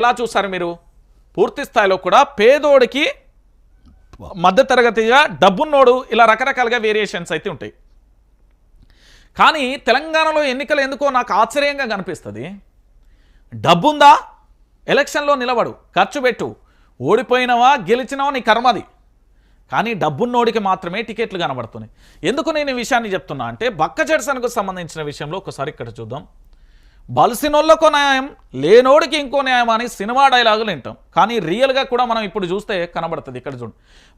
ఎలా చూస్తారు మీరు? పూర్తి స్థాయిలో కూడా పేదోడికి మధ్యతరగతిగా డబ్బున్నోడు ఇలా రకరకాలుగా వేరియేషన్స్ అయితే ఉంటాయి. కానీ తెలంగాణలో ఎన్నికలు ఎందుకో నాకు ఆశ్చర్యంగా కనిపిస్తుంది. డబ్బుందా? ఎలక్షన్లో నిలబడు ఖర్చు పెట్టు ఓడిపోయినవా గెలిచినవా నీ కర్మది కానీ డబ్బున్నోడికి మాత్రమే టికెట్లు కనబడుతున్నాయి. ఎందుకు నేను ఈ విషయాన్ని చెప్తున్నా అంటే బక్క జడ్సన్కు సంబంధించిన విషయంలో ఒకసారి ఇక్కడ చూద్దాం. బలిసినోళ్ళకో న్యాయం లేనోడికి ఇంకో న్యాయం అని సినిమా డైలాగులు వింటాం. కానీ రియల్గా కూడా మనం ఇప్పుడు చూస్తే కనబడుతుంది ఇక్కడ చూడు.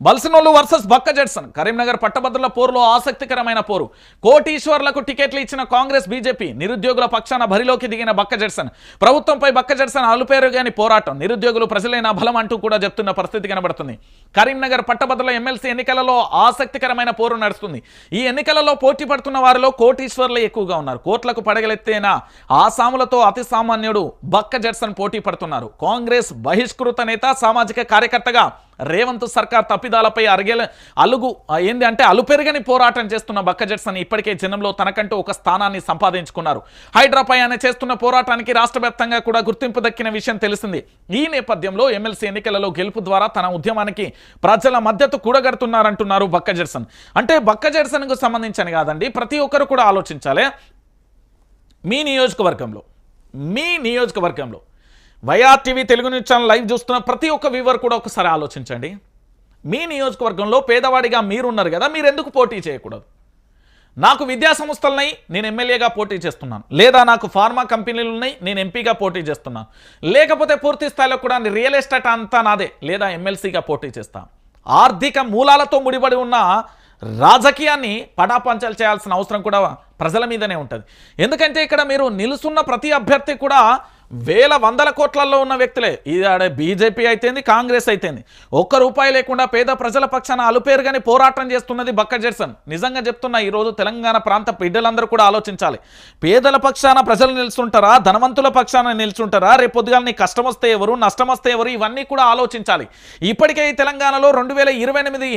బల్సినోళ్ళు వర్సెస్ బక్క జడ్సన్. కరీంనగర్ పట్టభద్రుల పోరులో ఆసక్తికరమైన పోరు. కోటీశ్వర్లకు టికెట్లు ఇచ్చిన కాంగ్రెస్ బీజేపీ నిరుద్యోగుల పక్షాన బరిలోకి దిగిన బక్క జడ్సన్. ప్రభుత్వంపై బక్క జడ్సన్ అలుపేరుగాని పోరాటం. నిరుద్యోగులు ప్రజలైన బలం అంటూ కూడా చెప్తున్న పరిస్థితి కనబడుతుంది. కరీంనగర్ పట్టభద్రుల ఎమ్మెల్సీ ఎన్నికలలో ఆసక్తికరమైన పోరు నడుస్తుంది. ఈ ఎన్నికలలో పోటీ పడుతున్న వారిలో కోటీశ్వర్లే ఎక్కువగా ఉన్నారు. కోట్లకు పడగలెత్తేన? ఆ సాములతో అతి సామాన్యుడు బక్క జడ్సన్ పోటీ పడుతున్నారు. కాంగ్రెస్ బహిష్కృత నేత సామాజిక కార్యకర్తగా రేవంత్ సర్కార్ తప్పిదాలపై అరిగేల అలుగు ఏంది అంటే అలుపెరగని పోరాటం చేస్తున్న బక్క జడ్సన్ ఇప్పటికే జనంలో తనకంటూ ఒక స్థానాన్ని సంపాదించుకున్నారు. హైడ్రాపై ఆయన చేస్తున్న పోరాటానికి రాష్ట్ర కూడా గుర్తింపు దక్కిన విషయం తెలిసింది. ఈ నేపథ్యంలో ఎమ్మెల్సీ ఎన్నికలలో గెలుపు ద్వారా తన ఉద్యమానికి ప్రజల మద్దతు కూడగడుతున్నారంటున్నారు బక్క జడ్సన్ అంటే బక్క జడ్సన్కు సంబంధించని కాదండి ప్రతి ఒక్కరు కూడా ఆలోచించాలి. మీ నియోజకవర్గంలో మీ నియోజకవర్గంలో YRTV Telugu news channel live చూస్తున్న ప్రతి ఒక్క వ్యూవర్ కూడా ఒకసారి ఆలోచించండి. మీ నియోజకవర్గంలో పేదవాడిగా మీరున్నారు కదా మీరు ఎందుకు పోటీ చేయకూడదు? నాకు విద్యా సంస్థలున్నాయి నేను ఎమ్మెల్యేగా పోటీ చేస్తున్నాను. లేదా నాకు ఫార్మా కంపెనీలు ఉన్నాయి నేను ఎంపీగా పోటీ చేస్తున్నాను. లేకపోతే పూర్తి స్థాయిలో కూడా రియల్ ఎస్టేట్ అంతా నాదే లేదా ఎమ్మెల్సీగా పోటీ చేస్తాను ఆర్థిక మూలాలతో ముడిపడి ఉన్న రాజకీయాన్ని పటాపంచాలు చేయాల్సిన అవసరం కూడా ప్రజల మీదనే ఉంటుంది. ఎందుకంటే ఇక్కడ మీరు నిలుసున్న ప్రతి అభ్యర్థి కూడా వేల వందల కోట్లలో ఉన్న వ్యక్తులే. ఇది బీజేపీ అయితేంది కాంగ్రెస్ అయితేంది. ఒక్క రూపాయి లేకుండా పేద ప్రజల పక్షాన అలుపేరుగాని పోరాటం చేస్తున్నది బక్క జెర్సన్ నిజంగా చెప్తున్నా ఈరోజు తెలంగాణ ప్రాంత బిడ్డలందరూ కూడా ఆలోచించాలి. పేదల పక్షాన ప్రజలు నిలుచుంటారా? ధనవంతుల పక్షాన నిలుచుంటారా? రేపు పొద్దుగాల నీ కష్టం వస్తే ఎవరు నష్టం వస్తే ఎవరు? ఇవన్నీ కూడా ఆలోచించాలి. ఇప్పటికే ఈ తెలంగాణలో రెండు వేల ఇరవై ఎనిమిది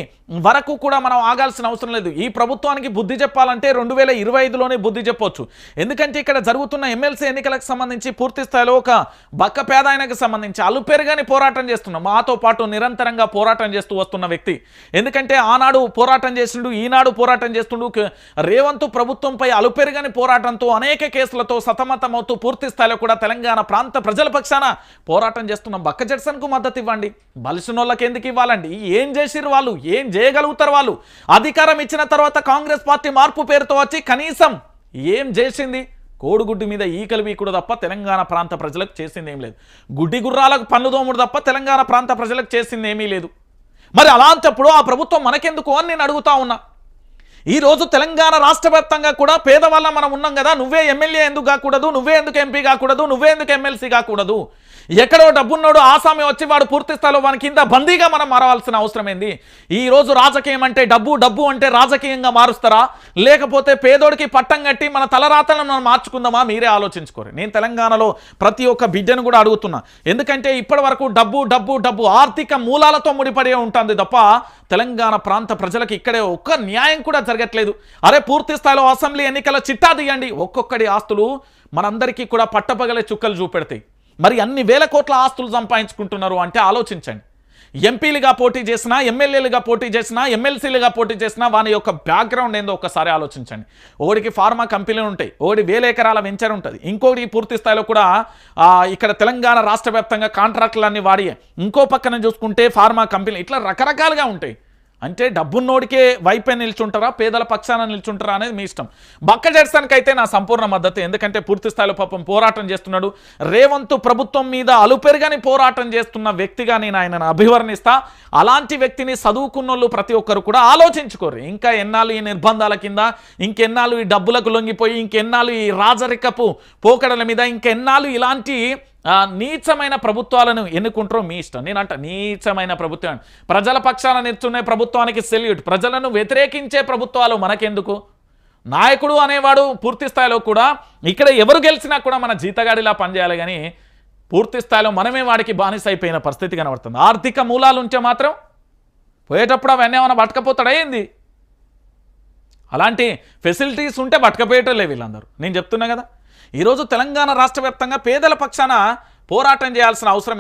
వరకు కూడా మనం ఆగాల్సిన అవసరం లేదు. ఈ ప్రభుత్వానికి బుద్ధి చెప్పాలంటే రెండు వేల ఇరవై ఐదులోనే బుద్ధి చెప్పొచ్చు. ఎందుకంటే ఇక్కడ జరుగుతున్న ఎమ్మెల్సీ ఎన్నికలకు సంబంధించి పూర్తి స్థాయిలో ఒక బక్క పేదాయనకు సంబంధించి అలుపెరుగని పోరాటం చేస్తున్నాం మాతో పాటు నిరంతరంగా పోరాటం చేస్తూ వస్తున్న వ్యక్తి. ఎందుకంటే ఆనాడు పోరాటం చేసిండు ఈనాడు పోరాటం చేస్తుండు రేవంత్ ప్రభుత్వంపై అలుపెరుగని పోరాటంతో అనేక కేసులతో సతమతమవుతూ పూర్తి స్థాయిలో కూడా తెలంగాణ ప్రాంత ప్రజల పక్షాన పోరాటం చేస్తున్న బక్క జడ్సన్కు మద్దతు ఇవ్వండి. బలిసినోళ్ళకి ఎందుకు ఇవ్వాలండి? ఏం చేసిరు వాళ్ళు? ఏం చేయగలుగుతారు వాళ్ళు? అధికారం ఇచ్చిన తర్వాత కాంగ్రెస్ పార్టీ మార్పు పేరుతో వచ్చి కనీసం ఏం చేసింది? కోడిగుడ్డు మీద ఈకలు వీకుడు తప్ప తెలంగాణ ప్రాంత ప్రజలకు చేసింది ఏం లేదు. గుడ్డి గుర్రాలకు పన్ను దోముడు తప్ప తెలంగాణ ప్రాంత ప్రజలకు చేసింది ఏమీ లేదు. మరి అలాంటప్పుడు ఆ ప్రభుత్వం మనకెందుకు అని నేను అడుగుతా ఉన్నా. ఈ రోజు తెలంగాణ రాష్ట్ర వ్యాప్తంగా కూడా పేదవాళ్ళ మనం ఉన్నాం కదా నువ్వే ఎమ్మెల్యే ఎందుకు కాకూడదు నువ్వే ఎందుకు ఎంపీ కాకూడదు నువ్వే ఎందుకు ఎమ్మెల్సీ కాకూడదు? ఎక్కడో డబ్బున్నోడు ఆసామి వచ్చి వాడు పూర్తి స్థాయిలో వాని కింద బందీగా మనం మారవలసిన అవసరం ఏంది? ఈ రోజు రాజకీయం అంటే డబ్బు డబ్బు అంటే రాజకీయంగా మారుస్తారా? లేకపోతే పేదోడికి పట్టం కట్టి మన తలరాతలను మనం మార్చుకుందామా? మీరే ఆలోచించుకోరు. నేను తెలంగాణలో ప్రతి ఒక్క బిడ్డను కూడా అడుగుతున్నా. ఎందుకంటే ఇప్పటి వరకు డబ్బు డబ్బు డబ్బు ఆర్థిక మూలాలతో ముడిపడి ఉంటుంది తప్ప తెలంగాణ ప్రాంత ప్రజలకు ఇక్కడే ఒక్క న్యాయం కూడా జరగట్లేదు. అరే పూర్తి స్థాయిలో అసెంబ్లీ ఎన్నికల చిట్టా తీయండి. ఒక్కొక్కడి ఆస్తులు మనందరికీ కూడా పట్టపగలే చుక్కలు చూపెడతాయి. మరి అన్ని వేల కోట్ల ఆస్తులు సంపాదించుకుంటున్నారు అంటే ఆలోచించండి. ఎంపీలుగా పోటీ చేసినా ఎమ్మెల్యేలుగా పోటీ చేసినా ఎమ్మెల్సీలుగా పోటీ చేసినా వాని యొక్క బ్యాక్గ్రౌండ్ ఏందో ఒకసారి ఆలోచించండి. ఒకటికి ఫార్మా కంపెనీలు ఉంటాయి. ఒకటి వేల ఎకరాల వెంచర్ ఉంటుంది. ఇంకోటి పూర్తి స్థాయిలో కూడా ఇక్కడ తెలంగాణ రాష్ట్ర వ్యాప్తంగా కాంట్రాక్టులన్నీ వాడి ఇంకో పక్కన చూసుకుంటే ఫార్మా కంపెనీలు ఇట్లా రకరకాలుగా ఉంటాయి. అంటే డబ్బున్నోడికే వైపే నిల్చుంటారా పేదల పక్షాన నిల్చుంటారా అనేది మీ ఇష్టం. బక్క జడ్సన్కి అయితే నా సంపూర్ణ మద్దతు. ఎందుకంటే పూర్తి స్థాయిలో పాపం పోరాటం చేస్తున్నాడు. రేవంత్ ప్రభుత్వం మీద అలుపెరుగని పోరాటం చేస్తున్న వ్యక్తిగా నేను ఆయనను అభివర్ణిస్తా. అలాంటి వ్యక్తిని చదువుకున్నోళ్ళు ప్రతి ఒక్కరు కూడా ఆలోచించుకోరు. ఇంకా ఎన్నాళ్ళు ఈ నిర్బంధాల కింద ఇంకెన్నాళ్ళు ఈ డబ్బులకు లొంగిపోయి ఇంకెన్నాళ్ళు ఈ రాజరికపు పోకడల మీద ఇంకెన్నాళ్ళు ఇలాంటి నీచమైన ప్రభుత్వాలను ఎన్నుకుంటారో మీ ఇష్టం. నేనంట నీచమైన ప్రభుత్వం. ప్రజల పక్షాన నిల్చునే ప్రభుత్వానికి సెల్యూట్. ప్రజలను వ్యతిరేకించే ప్రభుత్వాలు మనకెందుకు? నాయకుడు అనేవాడు పూర్తి స్థాయిలో కూడా ఇక్కడ ఎవరు గెలిచినా కూడా మన జీతగాడిలా పనిచేయాలి కానీ పూర్తి స్థాయిలో మనమే వాడికి బానిస అయిపోయిన పరిస్థితి కనబడుతుంది. ఆర్థిక మూలాలు ఉంటే మాత్రం పోయేటప్పుడు అవన్నీ ఏమైనా పట్టకపోతాడా ఏంది? అలాంటి ఫెసిలిటీస్ ఉంటే పట్టకపోయేటోళ్ళే వీళ్ళందరూ. నేను చెప్తున్నా కదా. ఈరోజు తెలంగాణ రాష్ట్ర వ్యాప్తంగా పేదల పక్షాన పోరాటం చేయాల్సిన అవసరం